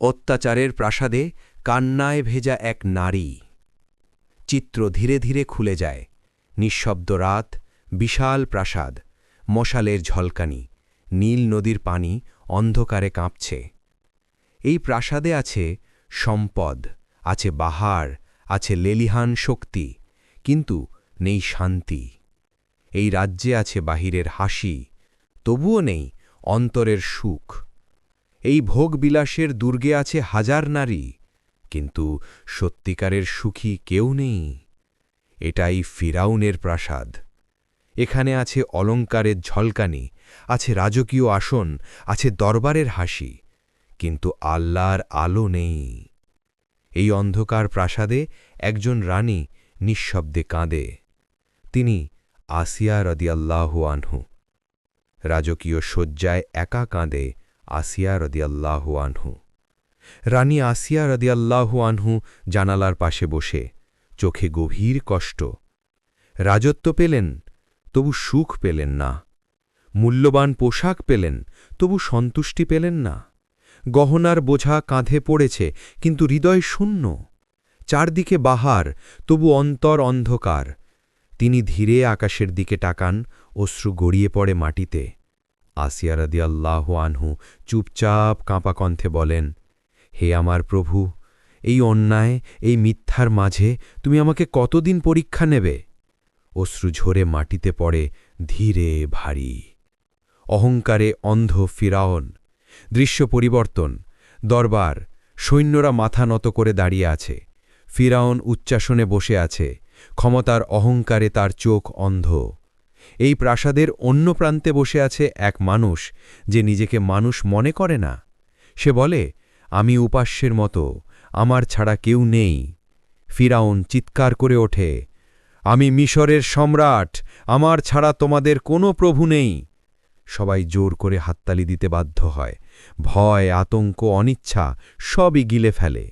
অত্যাচারের প্রাসাদে কান্নায় ভেজা এক নারী। চিত্র ধীরে ধীরে খুলে যায়। নিঃশব্দ রাত, বিশাল প্রাসাদ, মশালের ঝলকানি, নীল নদীর পানি অন্ধকারে কাঁপছে। এই প্রাসাদে আছে সম্পদ, আছে বাহার, আছে লেলিহান শক্তি, কিন্তু নেই শান্তি। এই রাজ্যে আছে বাহিরের হাসি, তবুও নেই অন্তরের সুখ। এই ভোগবিলাসের দুর্গে আছে হাজার নারী, কিন্তু সত্যিকারের সুখী কেউ নেই। এটাই ফিরাউনের প্রাসাদ। এখানে আছে অলঙ্কারের ঝলকানি, আছে রাজকীয় আসন, আছে দরবারের হাসি, কিন্তু আল্লাহর আলো নেই। এই অন্ধকার প্রাসাদে একজন রানী নিঃশব্দে কাঁদে। তিনি আসিয়া রদিয়াল্লাহু আনহু। রাজকীয় শয্যায় একা কাঁদে আসিয়া রদিয়াল্লাহু আনহু। রানী আসিয়া রদিয়াল্লাহু আনহু জানালার পাশে বসে, চোখে গভীর কষ্ট। রাজত্ব পেলেন, তবু সুখ পেলেন না। মূল্যবান পোশাক পেলেন, তবু সন্তুষ্টি পেলেন না। গহনার বোঝা কাঁধে পড়েছে, কিন্তু হৃদয় শূন্য। চারদিকে বাহার, তবু অন্তর অন্ধকার। তিনি ধীরে আকাশের দিকে টাকান অশ্রু গড়িয়ে পড়ে মাটিতে। আসিয়ারাদি আল্লাহ আনহু চুপচাপ কাঁপা কণ্ঠে বলেন, হে আমার প্রভু, এই অন্যায়, এই মিথ্যার মাঝে তুমি আমাকে কতদিন পরীক্ষা নেবে? অশ্রু ঝরে মাটিতে পড়ে ধীরে ভারী। অহংকারে অন্ধ ফিরাওন, দৃশ্য পরিবর্তন, দরবার, সৈন্যরা মাথা নত করে দাঁড়িয়ে আছে ফিরাউন উচ্চাসনে বসে আছে, ক্ষমতার অহংকারে তার চোখ অন্ধ। এই প্রাসাদের অন্য প্রান্তে বসে আছে এক মানুষ যে নিজেকে মানুষ মনে করে না। সে বলে, আমি উপাস্যের মতো, আমার ছাড়া কেউ নেই। ফিরাউন চিৎকার করে ওঠে, আমি মিশরের সম্রাট, আমার ছাড়া তোমাদের কোনো প্রভু নেই। সবাই জোর করে হাততালি দিতে বাধ্য হয়, ভয়, আতঙ্ক, অনিচ্ছা সবই গিলে ফেলে।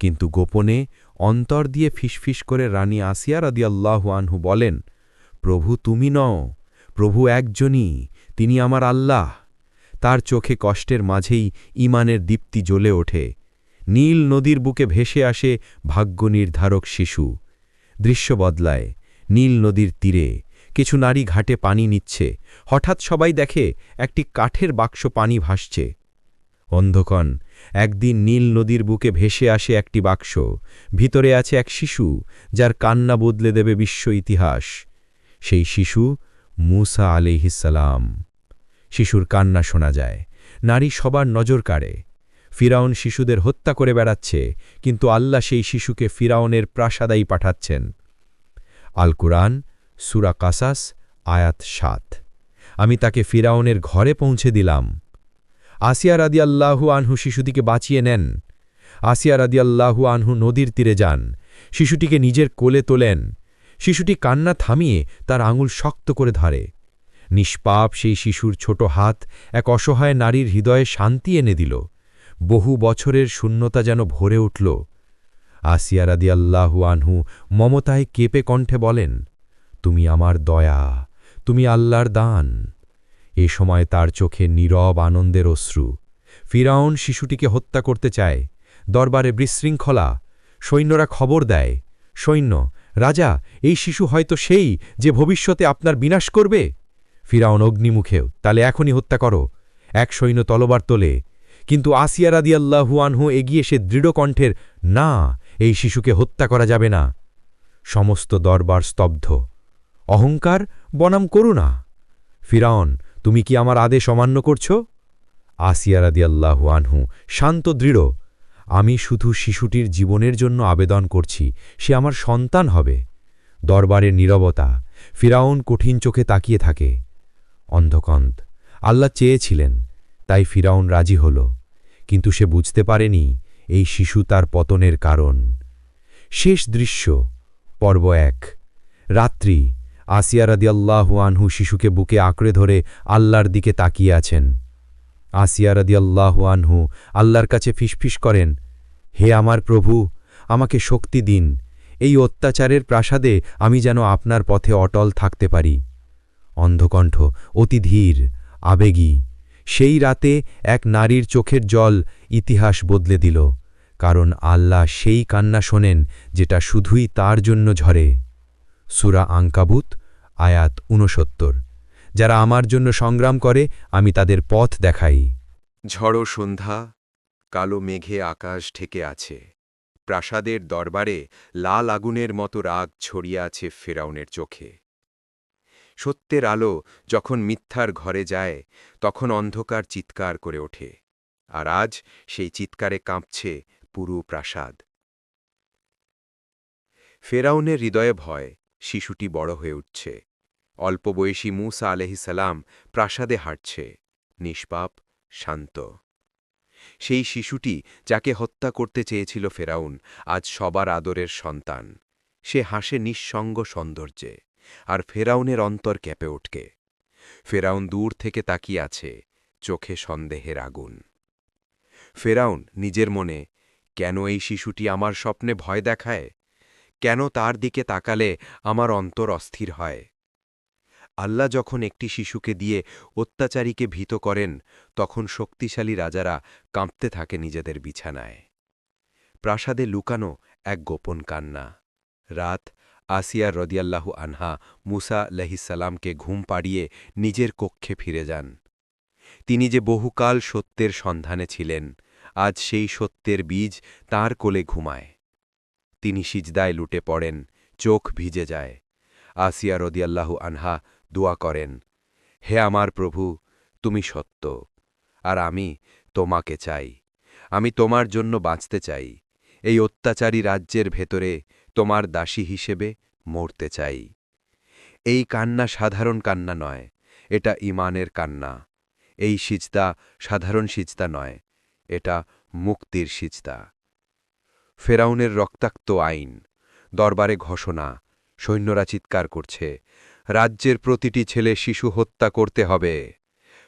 কিন্তু গোপনে অন্তর দিয়ে ফিসফিস করে রানী আসিয়া রাদিয়াল্লাহু আনহু বলেন প্রভু তুমি নও, প্রভু একজনই, তিনি আমার আল্লাহ। তার চোখে কষ্টের মাঝেই ইমানের দীপ্তি জ্বলে ওঠে। নীল নদীর বুকে ভেসে আসে ভাগ্য নির্ধারক শিশু। দৃশ্য বদলায়, নীল নদীর তীরে। কিছু নারী ঘাটে পানি নিচ্ছে। হঠাৎ সবাই দেখে একটি কাঠের বাক্স পানি ভাসছে। অন্ধকণ একদিন নীল নদীর বুকে ভেসে আসে একটি বাক্স। ভিতরে আছে এক শিশু, যার কান্না বদলে দেবে বিশ্ব ইতিহাস। সেই শিশু মুসা আলিহিসালাম শিশুর কান্না শোনা যায়, নারী সবার নজর কাড়ে। ফিরাউন শিশুদের হত্যা করে বেড়াচ্ছে, কিন্তু আল্লাহ সেই শিশুকে ফিরাউনের প্রাসাদাই পাঠাচ্ছেন। আল কুরআন সুরা কাসাস, আয়াত সাত। আমি তাকে ফিরাউনের ঘরে পৌঁছে দিলাম। আসিয়া রাদিয়াল্লাহু আনহু শিশুটিকে বাঁচিয়ে নেন। আসিয়া রাদিয়াল্লাহু আনহু নদীর তীরে যান। শিশুটিকে নিজের কোলে তোলেন। শিশুটি কান্না থামিয়ে তার আঙুল শক্ত করে ধরে। নিষ্পাপ সেই শিশুর ছোট হাত এক অসহায় নারীর হৃদয়ে শান্তি এনে দিল। বহু বছরের শূন্যতা যেন ভরে উঠল। আসিয়া রাদিয়াল্লাহু আনহু মমতায় কেঁপে কণ্ঠে বলেন, তুমি আমার দয়া, তুমি আল্লাহর দান। এ সময় তার চোখে নীরব আনন্দের অশ্রু। ফিরাউন শিশুটিকে হত্যা করতে চায়। দরবারে বিশৃঙ্খলা। সৈন্যরা খবর দেয়। সৈন্য রাজা, এই শিশু হয়তো সেই যে ভবিষ্যতে আপনার বিনাশ করবে? ফিরাউন অগ্নিমুখেও, তালে এখনই হত্যা করো। এক সৈন্য তলবার তোলে। কিন্তু আসিয়া রাদিয়াল্লাহু আনহু এগিয়ে সে দৃঢ় কণ্ঠের, না, এই শিশুকে হত্যা করা যাবে না। সমস্ত দরবার স্তব্ধ। অহংকার? বনাম করুণা ফিরাউন, তুমি কি আমার আদেশ অমান্য করছ? আসিয়া রাদিয়াল্লাহু আনহু, শান্ত দৃঢ়। আমি শুধু শিশুটির জীবনের জন্য আবেদন করছি, সে আমার সন্তান হবে। দরবারের নীরবতা, ফিরাউন কঠিন চোখে তাকিয়ে থাকে। অন্ধকন্ত আল্লাহ চেয়েছিলেন, তাই ফিরাউন রাজি হল। কিন্তু সে বুঝতে পারেনি এই শিশু তার পতনের কারণ। শেষ দৃশ্য, পর্ব এক। রাত্রি, আসিয়া রাদিয়াল্লাহু আনহু শিশুকে বুকে আঁকড়ে ধরে আল্লাহর দিকে তাকিয়ে আছেন। আসিয়া রাদিয়াল্লাহু আনহু আল্লাহর কাছে ফিসফিস করেন, হে আমার প্রভু, আমাকে শক্তি দিন। এই অত্যাচারের প্রাসাদে আমি যেন আপনার পথে অটল থাকতে পারি। অন্ধকণ্ঠ অতি ধীর, আবেগী। সেই রাতে এক নারীর চোখের জল ইতিহাস বদলে দিল, কারণ আল্লাহ সেই কান্না শোনেন যেটা শুধুই তার জন্য ঝরে। সুরা আঙ্কাবুত আয়াত ঊনসত্তর। যারা আমার জন্য সংগ্রাম করে, আমি তাদের পথ দেখাই। ঝড়ো সন্ধ্যা, কালো মেঘে আকাশ ঢেকে আছে। প্রাসাদের দরবারে লাল আগুনের মতো রাগ ছড়িয়ে আছে ফেরাউনের চোখে। সত্যের আলো যখন মিথ্যার ঘরে যায়, তখন অন্ধকার চিৎকার করে ওঠে। আর আজ সেই চিৎকারে কাঁপছে পুরু প্রাসাদ। ফেরাউনের হৃদয়ে ভয়, শিশুটি বড় হয়ে উঠছে। অল্প বয়সী মুসা আলহিসাল্লাম প্রাসাদে হাঁটছে, নিষ্পাপ, শান্ত। সেই শিশুটি যাকে হত্যা করতে চেয়েছিল ফেরাউন, আজ সবার আদরের সন্তান। সে হাসে নিঃসঙ্গ সৌন্দর্যে, আর ফেরাউনের অন্তর ক্যাপে উঠকে ফেরাউন দূর থেকে তাকিয়ে আছে, চোখে সন্দেহের আগুন। ফেরাউন নিজের মনে, কেন এই শিশুটি আমার স্বপ্নে ভয় দেখায়? কেন তার দিকে তাকালে আমার অন্তর অস্থির হয়? আল্লাহ যখন একটি শিশুকে দিয়ে অত্যাচারীকে ভীত করেন, তখন শক্তিশালী রাজারা কাঁপতে থাকে নিজেদের বিছানায়। প্রাসাদে লুকানো এক গোপন কান্না। রাত আসিয়া রদিয়াল্লাহু আনহা মুসা লহিসাল্লামকে ঘুম পাড়িয়ে নিজের কক্ষে ফিরে যান। তিনি যে বহুকাল সত্যের সন্ধানে ছিলেন, আজ সেই সত্যের বীজ তার কোলে ঘুমায়। তিনি সিজদায় লুটে পড়েন, চোখ ভিজে যায়। আসিয়া রদিয়াল্লাহু আনহা দোয়া করেন, হে আমার প্রভু, তুমি সত্য, আর আমি তোমাকে চাই, আমি তোমার জন্য বাঁচতে চাই, এই অত্যাচারী রাজ্যের ভেতরে তোমার দাসী হিসেবে মরতে চাই। এই কান্না সাধারণ কান্না নয়, এটা ইমানের কান্না। এই সিজদা সাধারণ সিজদা নয়, এটা মুক্তির সিজদা। ফেরাউনের রক্তাক্ত আইন, দরবারে ঘোষণা, সৈন্যরা চিৎকার করছে রাজ্যের প্রতিটি ছেলে শিশু হত্যা করতে হবে।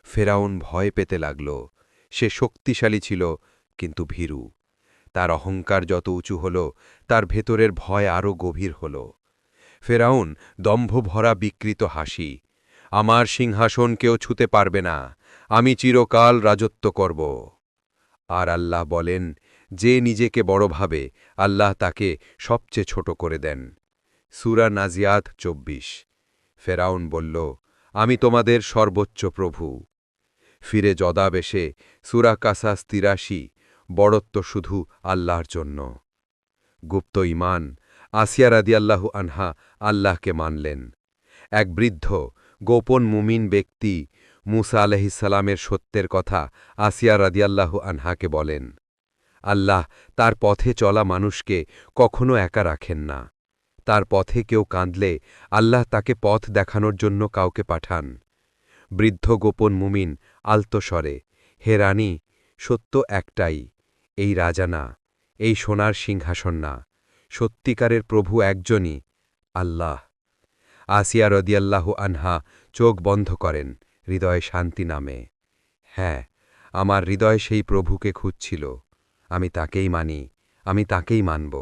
ফেরাউন ভয় পেতে লাগল। সে শক্তিশালী ছিল, কিন্তু ভীরু। তার অহংকার যত উঁচু হল, তার ভেতরের ভয় আরও গভীর হল। ফেরাউন দম্ভ ভরা বিকৃত হাসি, আমার সিংহাসন কেউ ছুতে পারবে না, আমি চিরকাল রাজত্ব করব। আর আল্লাহ বলেন, যে নিজেকে বড় ভাবে, আল্লাহ তাকে সবচেয়ে ছোট করে দেন। সুরা নাজিয়াত চব্বিশ। ফেরাউন বলল, আমি তোমাদের সর্বোচ্চ প্রভু। ফিরে জদাবেশে সুরা কাসাস তিরাশি, বড়ত্ব শুধু আল্লাহর জন্য। গুপ্ত ইমান আসিয়া রাদিয়াল্লাহু আনহা আল্লাহকে মানলেন। এক বৃদ্ধ, গোপন মুমিন ব্যক্তি, মুসা আলহিসাল্লামের সত্যের কথা আসিয়া রাদিয়াল্লাহু আনহাকে বলেন, আল্লাহ তার পথে চলা মানুষকে কখনো একা রাখেন না। তার পথে কেউ কাঁদলে আল্লাহ তাকে পথ দেখানোর জন্য কাউকে পাঠান। বৃদ্ধ গোপন মুমিন আলতস্বরে হে রানী, সত্য একটাই, এই রাজা না, এই সোনার সিংহাসন না, সত্যিকারের প্রভু একজনই আল্লাহ। আসিয়া রদিয়াল্লাহ আনহা চোখ বন্ধ করেন হৃদয়ে শান্তি নামে হ্যাঁ আমার হৃদয় সেই প্রভুকে খুঁজছিল, আমি তাকেই মানি, আমি তাকেই মানব।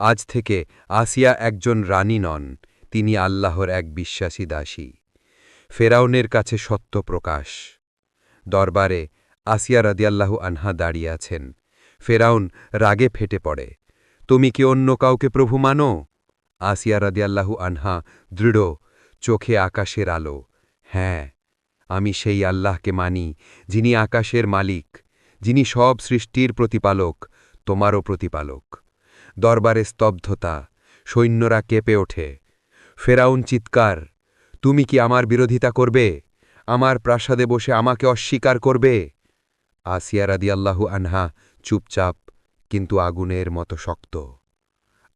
আজ থেকে আসিয়া একজন রানী নন, তিনি আল্লাহর এক বিশ্বাসী দাসী। ফেরাউনের কাছে সত্য প্রকাশ। দরবারে আসিয়া রাদিয়াল্লাহু আনহা দাঁড়িয়ে আছেন। ফেরাউন রাগে ফেটে পড়ে, তুমি কি অন্য কাউকে প্রভু মানো? আসিয়া রাদিয়াল্লাহু আনহা দৃঢ়, চোখে আকাশের আলো হ্যাঁ আমি সেই আল্লাহকে মানি, যিনি আকাশের মালিক, যিনি সব সৃষ্টির প্রতিপালক, তোমারও প্রতিপালক। দরবারে স্তব্ধতা, সৈন্যরা কেঁপে ওঠে। ফেরাউন চিৎকার, তুমি কি আমার বিরোধিতা করবে? আমার প্রাসাদে বসে আমাকে অস্বীকার করবে? আসিয়া রাদিয়াল্লাহু আনহা চুপচাপ, কিন্তু আগুনের মতো শক্ত।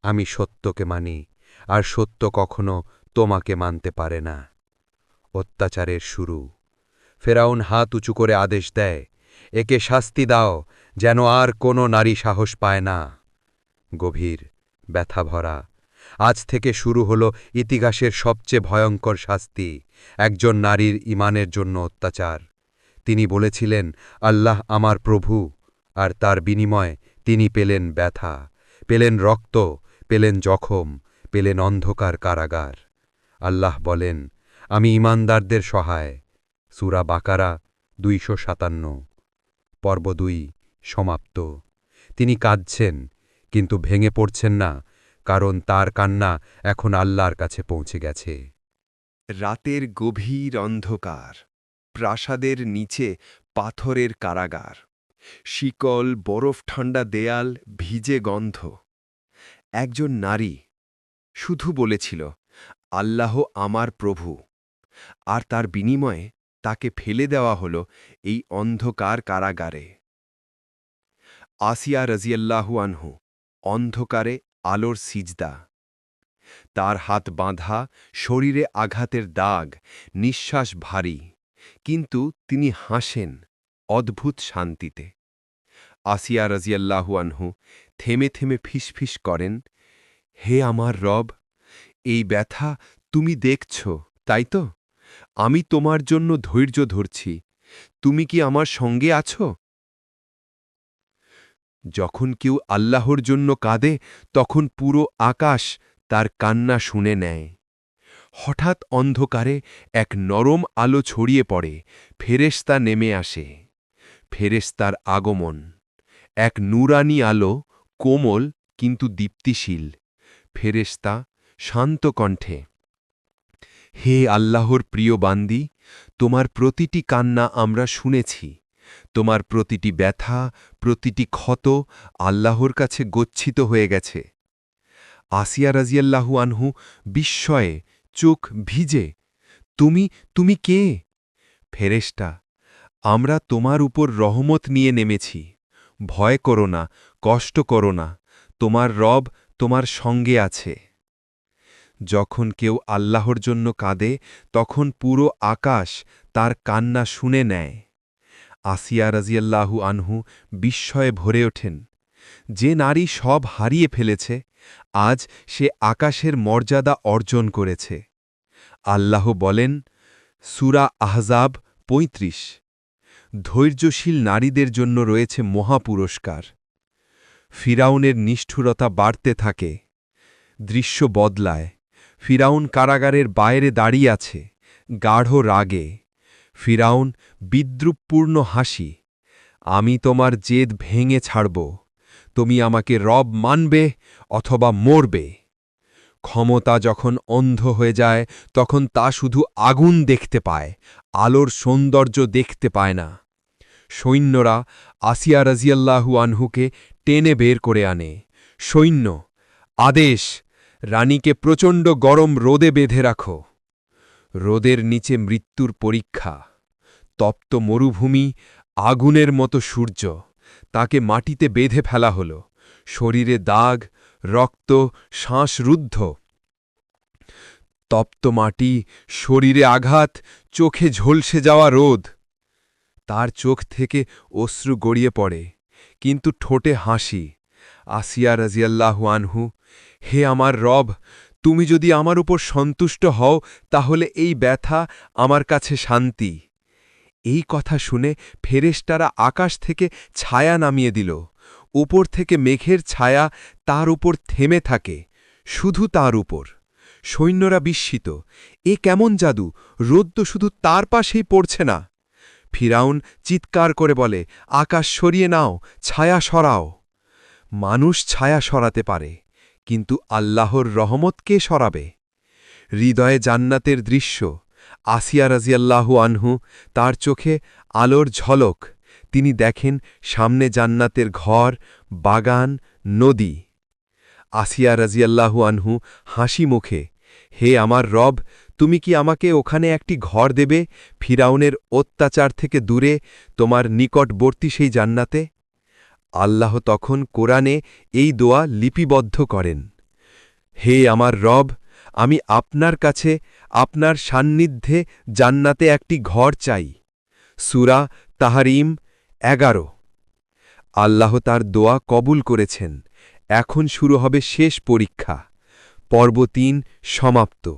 আমি সত্যকে মানি, আর সত্য কখনো তোমাকে মানতে পারে না। অত্যাচারের শুরু। ফেরাউন হাত উঁচু করে আদেশ দেয়, একে শাস্তি দাও, যেন আর কোনো নারী সাহস পায় না। গভীর ব্যথা ভরা আজ থেকে শুরু হল ইতিহাসের সবচেয়ে ভয়ঙ্কর শাস্তি, একজন নারীর ইমানের জন্য অত্যাচার। তিনি বলেছিলেন, আল্লাহ আমার প্রভু। আর তার বিনিময় তিনি পেলেন ব্যথা, পেলেন রক্ত, পেলেন জখম, পেলেন অন্ধকার কারাগার। আল্লাহ বলেন, আমি ইমানদারদের সহায়। সুরা বাকারা দুইশো সাতান্ন। পর্ব দুই সমাপ্ত। তিনি কাঁদছেন কিন্তু ভেঙে পড়ছেন না, কারণ তার কান্না এখন আল্লাহর কাছে পৌঁছে গেছে। রাতের গভীর অন্ধকার, প্রাসাদের নিচে পাথরের কারাগার, শিকল, বরফ ঠান্ডা দেয়াল, ভিজে গন্ধ। একজন নারী শুধু বলেছিল, আল্লাহ আমার প্রভু। আর তার বিনিময়ে তাকে ফেলে দেওয়া হল এই অন্ধকার কারাগারে। আসিয়া রাজিয়াল্লাহু আনহু অন্ধকারে আলোর সিজদা। তার হাত বাঁধা, শরীরে আঘাতের দাগ, নিঃশ্বাস ভারী। কিন্তু তিনি হাসেন অদ্ভুত শান্তিতে। আসিয়া রাজিয়াল্লাহু আনহু থেমে থেমে ফিসফিস করেন, হে আমার রব, এই ব্যথা তুমি দেখছ, তাই তো? আমি তোমার জন্য ধৈর্য ধরছি। তুমি কি আমার সঙ্গে আছো? যখন কেউ আল্লাহর জন্য কাঁদে, তখন পুরো আকাশ তার কান্না শুনে নেয়। হঠাৎ অন্ধকারে এক নরম আলো ছড়িয়ে পড়ে ফেরেস্তা নেমে আসে। ফেরেস্তার আগমন। এক নুরানি আলো, কোমল কিন্তু দীপ্তিশীল। ফেরেস্তা শান্ত কণ্ঠে, হে আল্লাহর প্রিয় বান্দি, তোমার প্রতিটি কান্না আমরা শুনেছি। তোমার প্রতিটি ব্যথা, প্রতিটি ক্ষত আল্লাহর কাছে গচ্ছিত হয়ে গেছে। আসিয়া রাজিয়াল্লাহু আনহু বিস্ময়ে চোখ ভিজে, তুমি তুমি কে? ফেরেস্টা আমরা তোমার উপর রহমত নিয়ে নেমেছি। ভয় করো না, কষ্ট করো না, তোমার রব তোমার সঙ্গে আছে। যখন কেউ আল্লাহর জন্য কাঁদে, তখন পুরো আকাশ তার কান্না শুনে নেয়। আসিয়া রাজিয়াল্লাহু আনহু বিস্ময়ে ভরে ওঠেন। যে নারী সব হারিয়ে ফেলেছে, আজ সে আকাশের মর্যাদা অর্জন করেছে। আল্লাহ বলেন, সুরা আহজাব ৩৫ ধৈর্যশীল নারীদের জন্য রয়েছে মহাপুরস্কার। ফিরাউনের নিষ্ঠুরতা বাড়তে থাকে, দৃশ্য বদলায়। ফিরাউন কারাগারের বাইরে দাঁড়িয়ে আছে, গাঢ় রাগে। ফিরাউন, বিদ্রুপপূর্ণ হাসি, আমি তোমার জেদ ভেঙে ছাড়ব, তুমি আমাকে রব মানবে অথবা মরবে। ক্ষমতা যখন অন্ধ হয়ে যায়, তখন তা শুধু আগুন দেখতে পায়, আলোর সৌন্দর্য দেখতে পায় না। সৈন্যরা আসিয়া রাজিয়াল্লাহু আনহুকে টেনে বের করে আনে। সৈন্য, আদেশ, রানীকে প্রচণ্ড গরম রোদে বেঁধে রাখো। রোদের নিচে মৃত্যুর পরীক্ষা। তপ্ত মরুভূমি, আগুনের মতো সূর্য। তাকে মাটিতে বেঁধে ফেলা হল। শরীরে দাগ, রক্ত, শ্বাসরুদ্ধ। তপ্ত মাটি, শরীরে আঘাত, চোখে ঝলসে যাওয়া রোদ। তার চোখ থেকে অশ্রু গড়িয়ে পড়ে, কিন্তু ঠোঁটে হাসি। আসিয়া রাজিয়াল্লাহু আনহু, হে আমার রব, তুমি যদি আমার উপর সন্তুষ্ট হও, তাহলে এই ব্যথা আমার কাছে শান্তি। এই কথা শুনে ফেরেশতারা আকাশ থেকে ছায়া নামিয়ে দিল। উপর থেকে মেঘের ছায়া তার উপর থেমে থাকে, শুধু তার উপর। সৈন্যরা বিস্মিত, এ কেমন জাদু? রোদ তো শুধু তার পাশেই পড়ছে না। ফিরাউন চিৎকার করে বলে, আকাশ সরিয়ে নাও, ছায়া সরাও। মানুষ ছায়া সরাতে পারে, কিন্তু আল্লাহর রহমত কে সরাবে? হৃদয়ে জান্নাতের দৃশ্য। আসিয়া রাজিয়াল্লাহু আনহু তার চোখে আলোর ঝলক। তিনি দেখেন সামনে জান্নাতের ঘর, বাগান, নদী। আসিয়া রাজিয়াল্লাহু আনহু হাসি মুখে, হে আমার রব, তুমি কি আমাকে ওখানে একটি ঘর দেবে, ফিরাউনের অত্যাচার থেকে দূরে, তোমার নিকটবর্তী সেই জান্নাতে? আল্লাহ তখন কোরআনে এই দোয়া লিপিবদ্ধ করেন, হে আমার রব আমি আপনার কাছে, আপনার সান্নিধ্যে জান্নাতে একটি ঘর চাই। সুরা তাহারিম এগারো। আল্লাহ তার দোয়া কবুল করেছেন। এখন শুরু হবে শেষ পরীক্ষা। পর্ব তিন সমাপ্ত।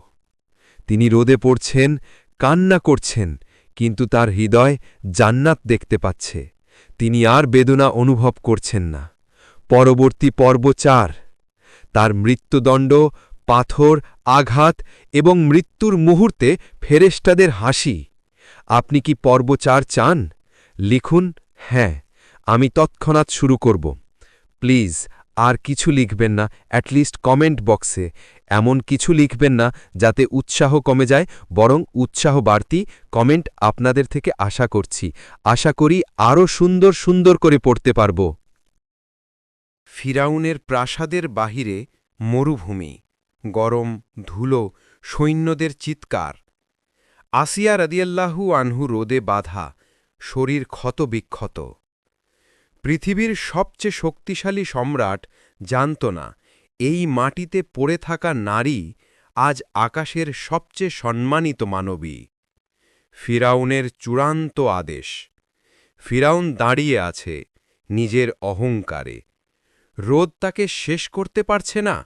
তিনি রোদে পড়ছেন, কান্না করছেন, কিন্তু তার হৃদয় জান্নাত দেখতে পাচ্ছে। তিনি আর বেদনা অনুভব করছেন না। পরবর্তী পর্ব চার। তার মৃত্যুদণ্ড পাথর, আঘাত এবং মৃত্যুর মুহূর্তে ফেরেস্টাদের হাসি। আপনি কি পর্ব চার চান? লিখুন হ্যাঁ আমি তৎক্ষণাৎ শুরু করব। প্লিজ, আর কিছু লিখবেন না অ্যাটলিস্ট কমেন্ট বক্সে এমন কিছু লিখবেন না, যাতে উৎসাহ কমে যায়, বরং উৎসাহ বাড়তি কমেন্ট আপনাদের থেকে আশা করছি। আশা করি আরও সুন্দর সুন্দর করে পড়তে পারব। ফিরাউনের প্রাসাদের বাহিরে মরুভূমি। গরম, ধুলো, সৈন্যদের চিৎকার। আসিয়া রদিয়াল্লাহু আনহু রোদে বাধা, শরীর ক্ষতবিক্ষত। পৃথিবীর সবচেয়ে শক্তিশালী সম্রাট জানত না, এই মাটিতে পড়ে থাকা নারী আজ আকাশের সবচেয়ে সম্মানিত মানবী। ফিরাউনের চূড়ান্ত আদেশ, ফিরাউন দাঁড়িয়ে আছে নিজের অহংকারে। রোদ তাকে শেষ করতে পারছে না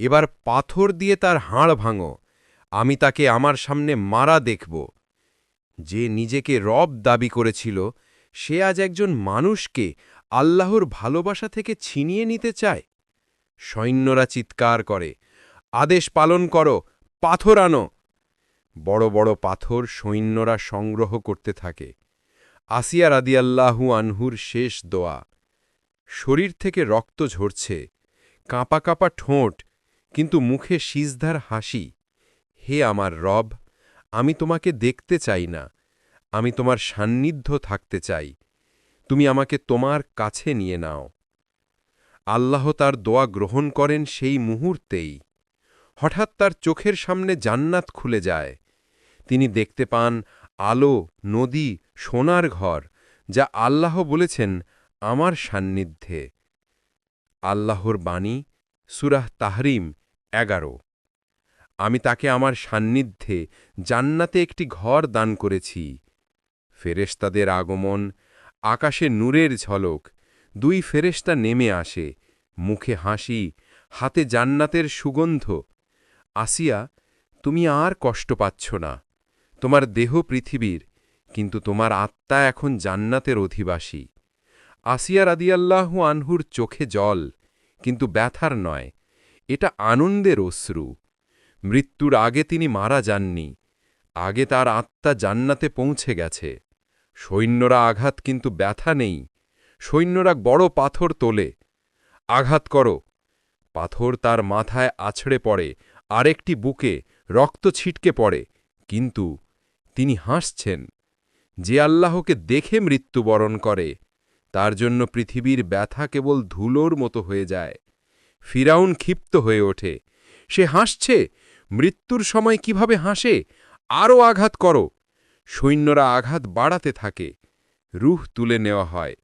এবার পাথর দিয়ে তার হাড় ভাঙো, আমি তাকে আমার সামনে মারা দেখব। যে নিজেকে রব দাবি করেছিল, সে আজ একজন মানুষকে আল্লাহর ভালোবাসা থেকে ছিনিয়ে নিতে চায়। সৈন্যরা চিৎকার করে, আদেশ পালন করো, পাথর আনো। বড় বড় পাথর সৈন্যরা সংগ্রহ করতে থাকে। আসিয়া রাদিয়াল্লাহু আনহুর শেষ দোয়া। শরীর থেকে রক্ত ঝরছে, কাঁপা কাঁপা ঠোঁট কিন্তু মুখে সিজধার হাসি, হে আমার রব, আমি তোমাকে দেখতে চাই না, আমি তোমার সান্নিধ্য থাকতে চাই, তুমি আমাকে তোমার কাছে নিয়ে নাও। আল্লাহ তার দোয়া গ্রহণ করেন সেই মুহূর্তেই। হঠাৎ তার চোখের সামনে জান্নাত খুলে যায়। তিনি দেখতে পান আলো, নদী, সোনার ঘর, যা আল্লাহ বলেছেন আমার সান্নিধ্যে। আল্লাহর বাণী, সুরাহ তাহরিম এগারো। আমি তাকে আমার সান্নিধ্যে জান্নাতে একটি ঘর দান করেছি। ফেরেশতাদের আগমন আকাশে নূরের ঝলক, দুই ফেরেশতা নেমে আসে, মুখে হাসি, হাতে জান্নাতের সুগন্ধ। আসিয়া, তুমি আর কষ্ট পাচ্ছ না, তোমার দেহ পৃথিবীর, কিন্তু তোমার আত্মা এখন জান্নাতের অধিবাসী। আসিয়া রাদিয়াল্লাহু আনহুর চোখে জল, কিন্তু ব্যথার নয় এটা আনন্দের অশ্রু। মৃত্যুর আগে তিনি মারা যাননি। আগে তার আত্মা জান্নাতে পৌঁছে গেছে। সৈন্যরা আঘাত কিন্তু ব্যথা নেই। সৈন্যরা বড় পাথর তোলে। আঘাত করো। পাথর তার মাথায় আছড়ে পড়ে, আরেকটি বুকে রক্ত ছিটকে পড়ে। কিন্তু তিনি হাসছেন। যে আল্লাহকে দেখে মৃত্যুবরণ করে, তার জন্য পৃথিবীর ব্যথা কেবল ধুলোর মতো হয়ে যায়। ফিরাউন ক্ষিপ্ত হয়ে ওঠে। সে হাসছে, মৃত্যুর সময় কীভাবে হাসে, আরও আঘাত করো। সৈন্যরা আঘাত বাড়াতে থাকে, রুহ তুলে নেওয়া হয়।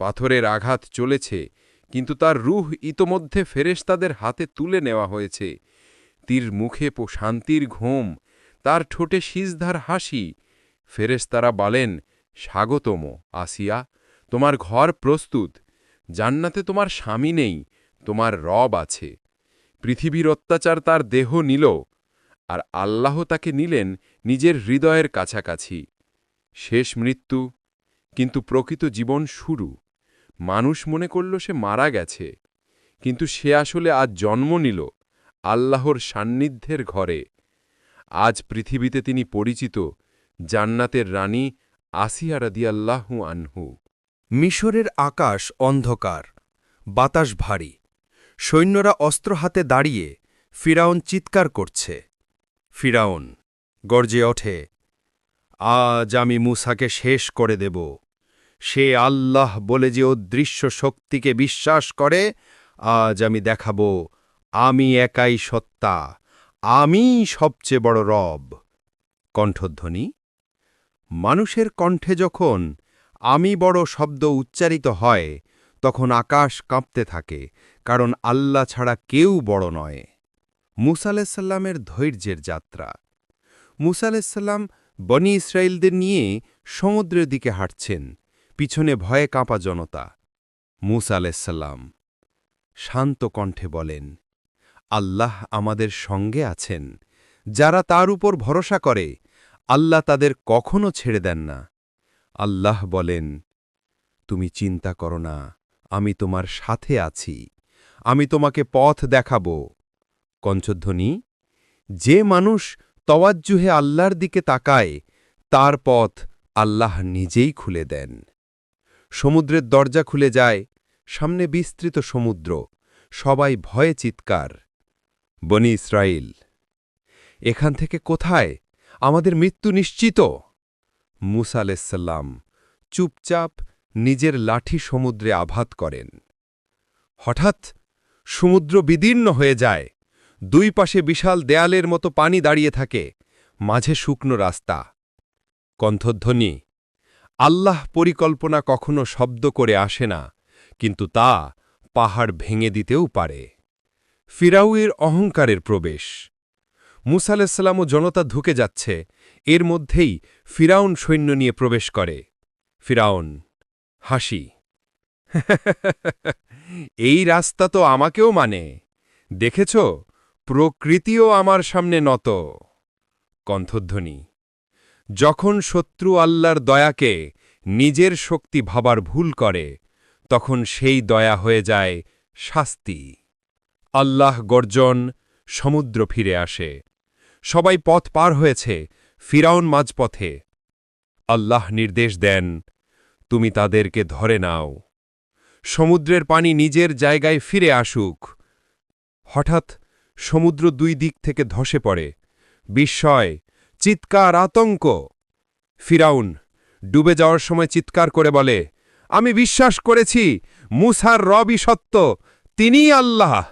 পাথরের আঘাত চলেছে, কিন্তু তার রুহ ইতোমধ্যে ফেরেশতাদের হাতে তুলে নেওয়া হয়েছে। তীর মুখে পো শান্তির ঘুম, তার ঠোঁটে সিজধার হাসি। ফেরেশতারা বলেন, স্বাগতম, আসিয়া, তোমার ঘর প্রস্তুত। জান্নাতে তোমার স্বামী নেই তোমার রব আছে। পৃথিবীর অত্যাচার তার দেহ নিল, আর আল্লাহ তাকে নিলেন নিজের হৃদয়ের কাছাকাছি। শেষ মৃত্যু, কিন্তু প্রকৃত জীবন শুরু। মানুষ মনে করল সে মারা গেছে, কিন্তু সে আসলে আজ জন্ম নিল আল্লাহর সান্নিধ্যের ঘরে। আজ পৃথিবীতে তিনি পরিচিত জান্নাতের রানী আসিয়া রাদিয়াল্লাহু আনহু। মিশরের আকাশ অন্ধকার, বাতাস ভারী। সৈন্যরা অস্ত্র হাতে দাঁড়িয়ে ফিরাউন চিৎকার করছে। ফিরাউন, গর্জে ওঠে, আজ আমি মুসাকে শেষ করে দেব। সে আল্লাহ বলে যে অদৃশ্য শক্তিকে বিশ্বাস করে, আজ আমি দেখাব, আমি একাই সত্তা, আমি সবচেয়ে বড় রব। কণ্ঠধ্বনি, মানুষের কণ্ঠে যখন আমি বড় শব্দ উচ্চারিত হয়, তখন আকাশ কাঁপতে থাকে কারণ আল্লাহ ছাড়া কেউ বড় নয়। মুসাল্লামের ধৈর্যের যাত্রা। মুসাল্লাম বনি ইসরায়েলদের নিয়ে সমুদ্রের দিকে হাঁটছেন, পিছনে ভয়ে কাঁপা জনতা। মুসা আলাইসাল্লাম শান্ত কণ্ঠে বলেন, আল্লাহ আমাদের সঙ্গে আছেন। যারা তার উপর ভরসা করে, আল্লাহ তাদের কখনো ছেড়ে দেন না। আল্লাহ বলেন, তুমি চিন্তা করো না, আমি তোমার সাথে আছি। আমি তোমাকে পথ দেখাব। কঞ্চধ্বনি যে মানুষ তওয়াজ্জুহে আল্লাহর দিকে তাকায়, তার পথ আল্লাহ নিজেই খুলে দেন। সমুদ্রের দরজা খুলে যায়, সামনে বিস্তৃত সমুদ্র, সবাই ভয়ে চিৎকার। বনি ইসরায়েল এখান থেকে কোথায়? আমাদের মৃত্যু নিশ্চিত? মুসা আলাইসাল্লাম চুপচাপ নিজের লাঠি সমুদ্রে আঘাত করেন। হঠাৎ সমুদ্র বিদীর্ণ হয়ে যায়। দুই পাশে বিশাল দেয়ালের মতো পানি দাঁড়িয়ে থাকে। মাঝে শুকনো রাস্তা। কণ্ঠধ্বনি। আল্লাহ পরিকল্পনা কখনো শব্দ করে আসে না, কিন্তু তা পাহাড় ভেঙে দিতেও পারে। ফিরাউয়ের অহংকারের প্রবেশ। মুসা আলাইসাল্লামও জনতা ঢুকে যাচ্ছে। এর মধ্যেই ফিরাউন সৈন্য নিয়ে প্রবেশ করে। ফিরাউন, হাসি। এই রাস্তা তো আমাকেও মানে। দেখেছ? প্রকৃতিও আমার সামনে নত। কণ্ঠধ্বনি। যখন শত্রু আল্লাহর দয়াকে নিজের শক্তি ভাবার ভুল করে, তখন সেই দয়া হয়ে যায় শাস্তি। আল্লাহ গর্জন, সমুদ্র ফিরে আসে। সবাই পথ পার হয়েছে ফিরাউন মাঝপথে। আল্লাহ নির্দেশ দেন, তুমি তাদেরকে ধরে নাও। সমুদ্রের পানি নিজের জায়গায় ফিরে আসুক। হঠাৎ সমুদ্র দুই দিক থেকে ধসে পড়ে। বিস্ময়, চিৎকার, আতঙ্ক। ফিরাউন ডুবে যাওয়ার সময় চিৎকার করে বলে, আমি বিশ্বাস করেছি, মুসার রবি সত্য, তিনিই আল্লাহ।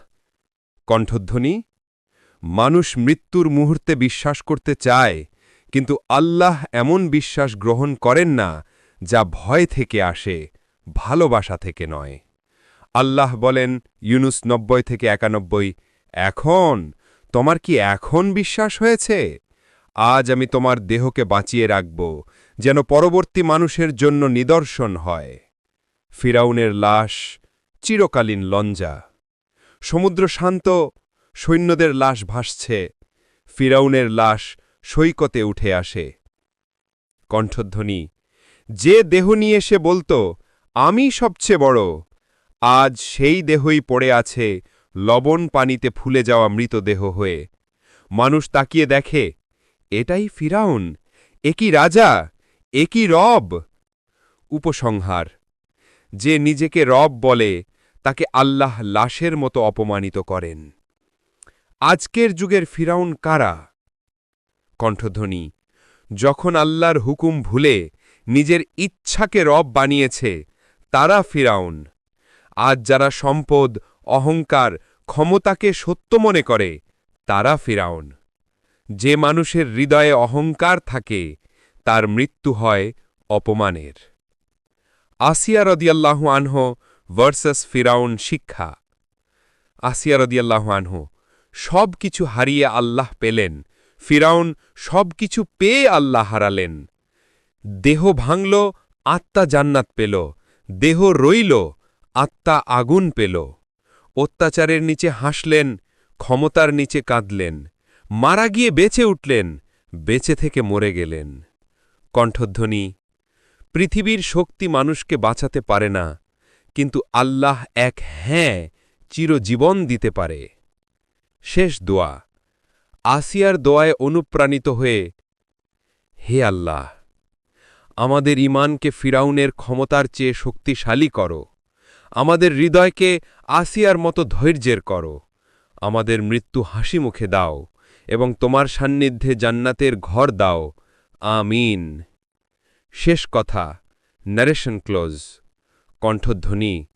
কণ্ঠধ্বনি, মানুষ মৃত্যুর মুহূর্তে বিশ্বাস করতে চায়, কিন্তু আল্লাহ এমন বিশ্বাস গ্রহণ করেন না যা ভয় থেকে আসে। ভালোবাসা থেকে নয়। আল্লাহ বলেন, ইউনুস নব্বই থেকে একানব্বই, এখন তোমার কি এখন বিশ্বাস হয়েছে? আজ আমি তোমার দেহকে বাঁচিয়ে রাখব, যেন পরবর্তী মানুষের জন্য নিদর্শন হয়। ফিরাউনের লাশ চিরকালীন লঞ্জা সমুদ্র শান্ত, সৈন্যদের লাশ ভাসছে, ফিরাউনের লাশ সৈকতে উঠে আসে। কণ্ঠধ্বনি, যে দেহ নিয়ে সে বলতো আমি সবচেয়ে বড়। আজ সেই দেহই পড়ে আছে, লবণ পানিতে ফুলে যাওয়া মৃতদেহ হয়ে। মানুষ তাকিয়ে দেখে, এটাই ফিরাউন একই রাজা একই রব? উপসংহার, যে নিজেকে রব বলে, তাকে আল্লাহ লাশের মতো অপমানিত করেন। আজকের যুগের ফিরাউন কারা? কণ্ঠধ্বনি, যখন আল্লাহর হুকুম ভুলে, নিজের ইচ্ছাকে রব বানিয়েছে তারা ফিরাউন। আজ যারা সম্পদ, অহংকার, ক্ষমতাকে সত্য মনে করে, তারা ফিরাউন। যে মানুষের হৃদয়ে অহংকার থাকে, তার মৃত্যু হয় অপমানের। আসিয়া রদিয়াল্লাহু আনহ ভার্সাস ফিরাউন শিক্ষা। আসিয়া রদিয়াল্লাহু আনহ সব কিছু হারিয়ে আল্লাহ পেলেন। ফিরাউন সব কিছু পেয়ে আল্লাহ হারালেন। দেহ ভাঙল, আত্মা জান্নাত পেল। দেহ রইল, আত্মা আগুন পেল। অত্যাচারের নিচে হাসলেন, ক্ষমতার নিচে কাঁদলেন। মারা গিয়ে বেঁচে উঠলেন, বেঁচে থেকে মরে গেলেন। কণ্ঠধ্বনি, পৃথিবীর শক্তি মানুষকে বাঁচাতে পারে না, কিন্তু আল্লাহ এক হ্যাঁ চিরজীবন দিতে পারে। শেষ দোয়া, আসিয়ার দোয়ায় অনুপ্রাণিত হয়ে, হে আল্লাহ! আমাদের ইমানকে ফিরাউনের ক্ষমতার চেয়ে শক্তিশালী করো। আমাদের হৃদয়কে আসিয়ার মতো ধৈর্যের করো। আমাদের মৃত্যু হাসি মুখে দাও এবং তোমার সান্নিধ্যে জান্নাতের ঘর দাও। আমিন। শেষ কথা নারেশন ক্লোজ কণ্ঠধ্বনি।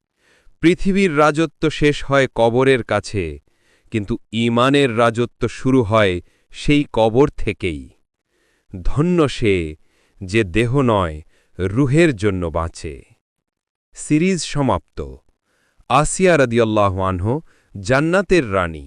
পৃথিবীর রাজত্ব শেষ হয় কবরের কাছে, কিন্তু ইমানের রাজত্ব শুরু হয় সেই কবর থেকেই। ধন্য সে যে দেহ নয় রুহের জন্য বাঁচে। সিরিজ সমাপ্ত। আসিয়া রদিয়াল্লাহ আনহ জান্নাতের রানী।